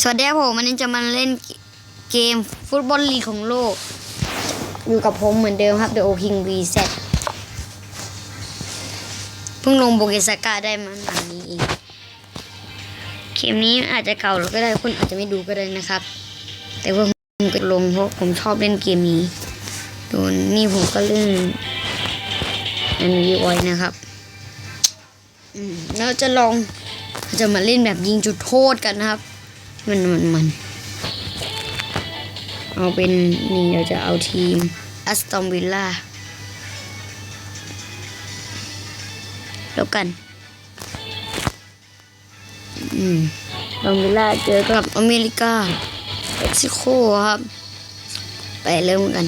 สวัสดีครับผมวันนี้จะมาเล่นเกมฟุตบอลลีกของโลก อยู่กับผมเหมือนเดิมครับ The O King VZ เพิ่งลงโบเกสกาได้มาหนังนี้เองเกมนี้อาจจะเก่าแล้วก็ได้คนอาจจะไม่ดูก็ได้นะครับ แต่ว่าผมก็ลงเพราะผมชอบเล่นเกมนี้โดนนี่ผมก็เล่นอันนี้ไว้นะครับแล้วจะลองจะมาเล่นแบบยิงจุดโทษกันนะครับ มันมันมันเอาเป็นนี่เราจะเอาทีมอัสตันวิลล่าแล้วกัน อืมอัสตันวิลล่าเจอกับอเมริกาเม็กซิโกครับ ไปเริ่มกัน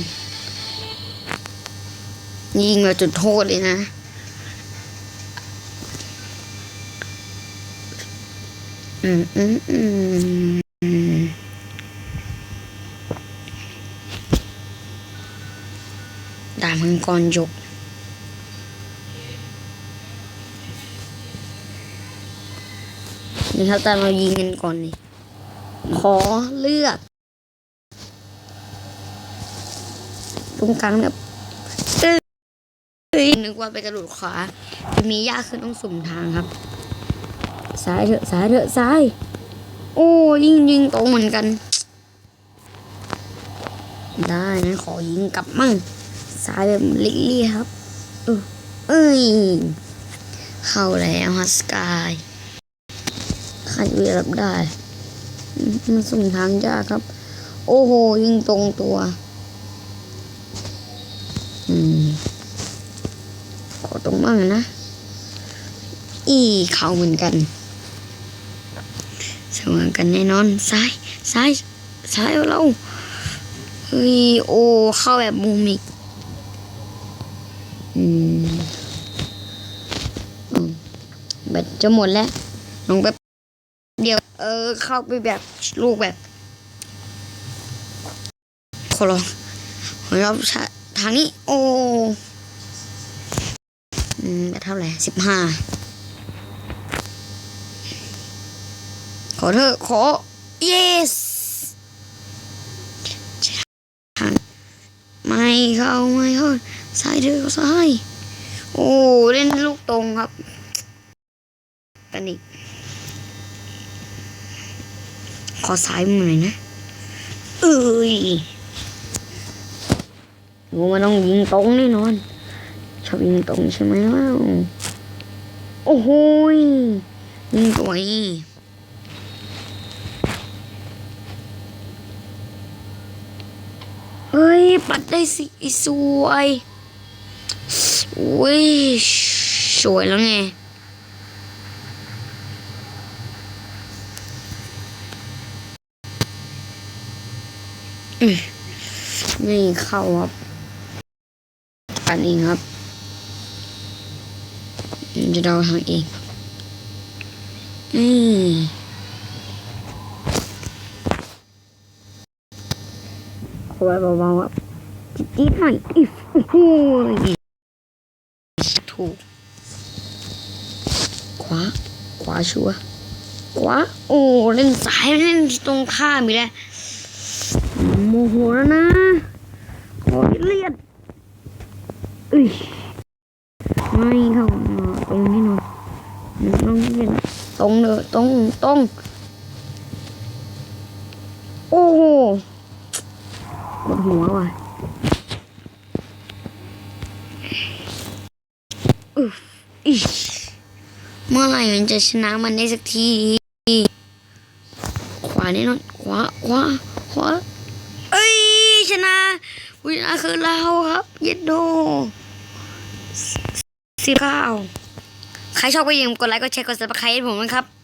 ยิงมาจุดโทษเลยนะ อืมอืมอืมดาบมังกรยกนี่ครับตอนเรายิงกันก่อนนี่ขอเลือกตรงกลางแบบตึ้งนึกว่าไปกระโดดขวาจะมียากขึ้นต้องสุ่มทางครับ ซ้ายเถอะซ้ายเถอะซ้าย โอ้ยิงยิงตรงเหมือนกัน ได้นะขอยิงกลับมั่งซ้ายแบบเลี่ยๆครับเอ้ยเข้าแล้วฮัสกายใครจะรับได้ มันสุ่มทางยากครับ โอ้โห ยิงตรงตัว อืมขอตรงมั่งนะ อีเข้าเหมือนกัน เสมอกันแน่นอนซ้ายซ้ายซ้ายเราเฮ้ยโอเข้าแบบมุมอีกอืมอืมแบตจะหมดแล้วลงไปเดียว เออ เข้าไปแบบลูกแบบขอลองขอรอบทางนี้ โอ้อืมแบตเท่าไหร่สิบห้า ขอเถอะขอ yes ไม่เข้าไม่เข้าซ้ายเถอะซ้ายโอ้เล่นลูกตรงครับกันอีกขอซ้ายมือหน่อยนะเอ้ยโอ้มันต้องยิงตรงแน่นอนชอบยิงตรงใช่ไหมล่ะโอ้โหยิงตัวอีเฮ้ย ปัดได้สิสวยอุ้ยสวยแล้วไงนี่เข้าครับปันเองครับ จะเดาทางเอง อืมเอาไว้เบาๆครับ จีดหน่อยอิฟโอ้โหถูกขวาขวาชัวขวาโอ้เล่นซ้ายเล่นตรงข้ามอีกแล้วโมโหแล้วนะขอเลียดเอ้ยไม่เข้าตรงนี้หน่อยต้องเล่นตรงเลยตรงตรงโอ้โหปวดหัวว่ะอึฟอิช เมื่อไหร่มันจะชนะมันได้สักที ขวาแน่นอนขวาขวาขวาเอ้ยชนะวินาคือเราครับ เย็ดโดสิบเก้าใครชอบก็อย่าลืมกดไลค์กดแชร์กดซับสไครต์ให้ผมนะครับ